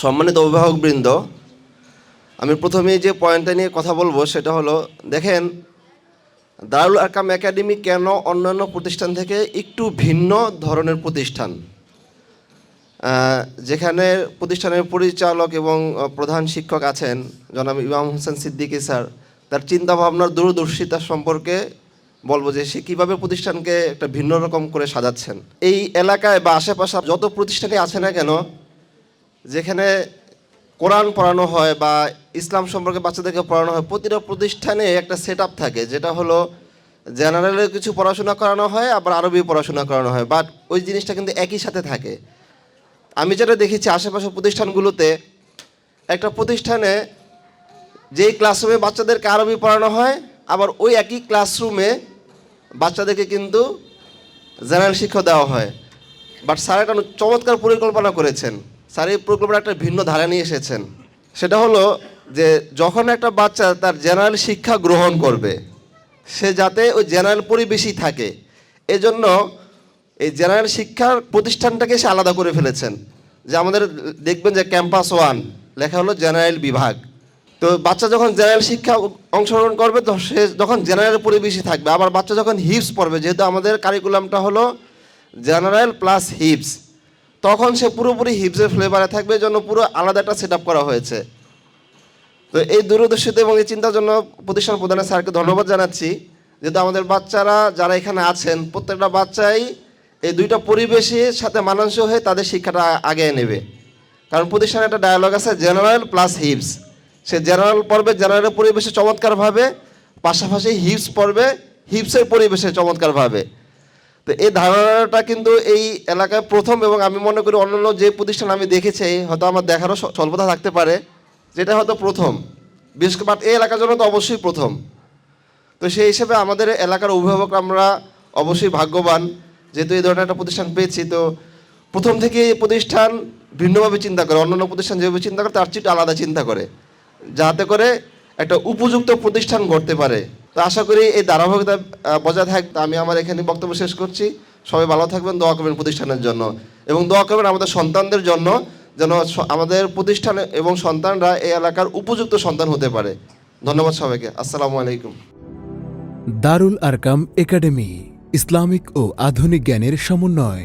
সম্মানিত অভিভাবকবৃন্দ, আমি প্রথমে যে পয়েন্টটা নিয়ে কথা বলব সেটা হলো, দেখেন, দারুল আরকাম একাডেমি কেন অন্যান্য প্রতিষ্ঠান থেকে একটু ভিন্ন ধরনের প্রতিষ্ঠান? যেখানে প্রতিষ্ঠানের পরিচালক এবং প্রধান শিক্ষক আছেন, জনাব ইমাম হোসেন সিদ্দিকী স্যার, তার চিন্তা ভাবনার দূরদর্শিতা সম্পর্কে বলব যে সে কীভাবে প্রতিষ্ঠানকে একটা ভিন্ন রকম করে সাজাচ্ছেন। এই এলাকায় বা আশেপাশে যত প্রতিষ্ঠানই আছে না কেন যেখানে কোরআন পড়ানো হয় বা ইসলাম সম্পর্কে বাচ্চাদেরকে পড়ানো হয়, প্রতিটা প্রতিষ্ঠানে একটা সেট থাকে, যেটা হলো জেনারেলে কিছু পড়াশোনা করানো হয়, আবার আরবি পড়াশোনা করানো হয় বাট ওই জিনিসটা কিন্তু একই সাথে থাকে। আমি যেটা দেখেছি, আশেপাশের প্রতিষ্ঠানগুলোতে একটা প্রতিষ্ঠানে যেই ক্লাসরুমে বাচ্চাদেরকে আরবি পড়ানো হয়, আবার ওই একই ক্লাসরুমে বাচ্চাদেরকে কিন্তু জেনারেল শিক্ষা দেওয়া হয়। বাট স্যার একটা চমৎকার পরিকল্পনা করেছেন। স্যার, এই পরিকল্পনা একটা ভিন্ন ধারা নিয়ে এসেছেন। সেটা হলো যে যখন একটা বাচ্চা তার জেনারেল শিক্ষা গ্রহণ করবে, সে যাতে ওই জেনারেল পরিবেশই থাকে। এজন্য এই জেনারেল শিক্ষার প্রতিষ্ঠানটাকে সে আলাদা করে ফেলেছেন। যে আমাদের দেখবেন যে ক্যাম্পাস ওয়ান লেখা হলো জেনারেল বিভাগ। তো বাচ্চা যখন জেনারেল শিক্ষা অংশগ্রহণ করবে, তো সে যখন জেনারেল পরিবেশই থাকবে। আবার বাচ্চা যখন হিপস পড়বে, যেহেতু আমাদের কারিকুলামটা হলো জেনারেল প্লাস হিপস। তখন সে পুরোপুরি হিপসের ফ্লেভারে থাকবে জন্য পুরো আলাদা একটা সেট করা হয়েছে। তো এই দূরদর্শিতা এবং এই চিন্তার জন্য প্রতিষ্ঠান প্রধানের স্যারকে ধন্যবাদ জানাচ্ছি। যেহেতু আমাদের বাচ্চারা যারা এখানে আছেন, প্রত্যেকটা বাচ্চাই এই দুইটা পরিবেশের সাথে মানানসই হয়ে তাদের শিক্ষাটা আগে নেবে। কারণ প্রতিষ্ঠানে একটা ডায়ালগ আছে জেনারেল প্লাস হিপস সে জেনারেল পর্বে জেনারেল পরিবেশে চমৎকারভাবে, পাশাপাশি হিপস পর্বে হিপসের পরিবেশে চমৎকারভাবে। তো এই ধারণাটা কিন্তু এই এলাকায় প্রথম এবং আমি মনে করি অন্যান্য যে প্রতিষ্ঠান আমি দেখেছি, হয়তো আমার দেখারও স্বল্পতা থাকতে পারে, যেটা হয়তো প্রথম। বিশেষ করে এই এলাকার জন্য তো অবশ্যই প্রথম। তো সেই হিসেবে আমাদের এলাকার অভিভাবক আমরা অবশ্যই ভাগ্যবান, যেহেতু এই ধরনের একটা প্রতিষ্ঠান পেয়েছি। তো প্রথম থেকে এই প্রতিষ্ঠান ভিন্নভাবে চিন্তা করে, অন্যান্য প্রতিষ্ঠান যেভাবে চিন্তা করে, তার চেয়ে আলাদা চিন্তা করে। যাতে করে একটা উপযুক্ত প্রতিষ্ঠান গড়তে পারে। তো আশা করি এই ধারাবাহিকতা বজায় থাক। আমি আমার এখানে বক্তব্য শেষ করছি। সবাই ভালো থাকবেন, দোয়া করবেন প্রতিষ্ঠানের জন্য। এবং দোয়া করবেন আমাদের সন্তানদের জন্য, যেন আমাদের প্রতিষ্ঠান এবং সন্তানরা এই এলাকার উপযুক্ত সন্তান হতে পারে। ধন্যবাদ সবাইকে। আসসালামু আলাইকুম। দারুল আরকাম একাডেমি, ইসলামিক ও আধুনিক জ্ঞানের সমন্বয়।